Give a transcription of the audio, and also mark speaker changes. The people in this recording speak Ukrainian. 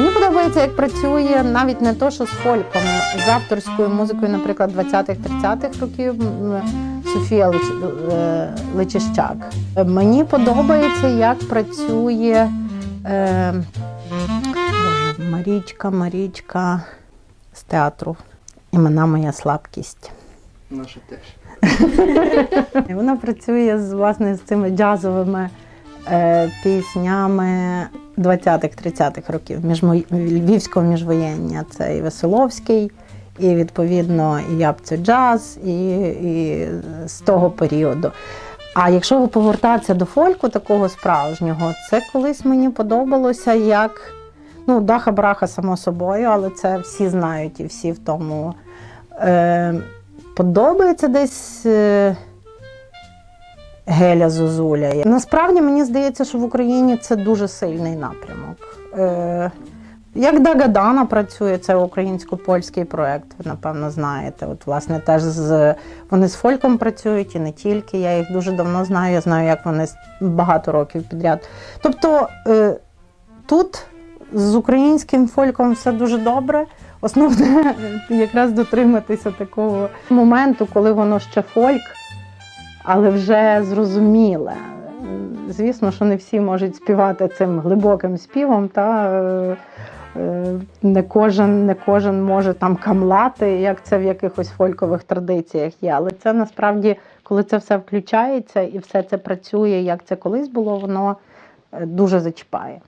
Speaker 1: Мені подобається, як працює навіть не то, що з фольком, з авторською музикою, наприклад, 20-30-х років Софія е, Личищак. Мені подобається, як працює е, Марічка, Марічка з театру. Імена моя слабкість.
Speaker 2: Наша теж.
Speaker 1: Вона працює з власне з цими джазовими піснями 20-30-х років міжмо- львівського міжвоєння. Це і Веселовський, і відповідно і Япцю джаз, і, і з того періоду. А якщо повертатися до фольку такого справжнього, це колись мені подобалося як ну, Даха Браха, само собою, але це всі знають і всі в тому. Е, подобається десь е, Геля Зозуля. Насправді мені здається, що в Україні це дуже сильний напрямок. Е, як Дагадана працює, це українсько-польський проєкт, ви напевно знаєте. От, власне, теж з вони з фольком працюють і не тільки. Я їх дуже давно знаю. Я знаю, як вони багато років підряд. Тобто е, тут з українським фольком все дуже добре. Основне якраз дотриматися такого моменту, коли воно ще фольк, але вже зрозуміле. Звісно, що не всі можуть співати цим глибоким співом, та е, е, не кожен, не кожен може там камлати, як це в якихось фолькових традиціях є. Але це насправді, коли це все включається і все це працює, як це колись було, воно е, дуже зачіпає.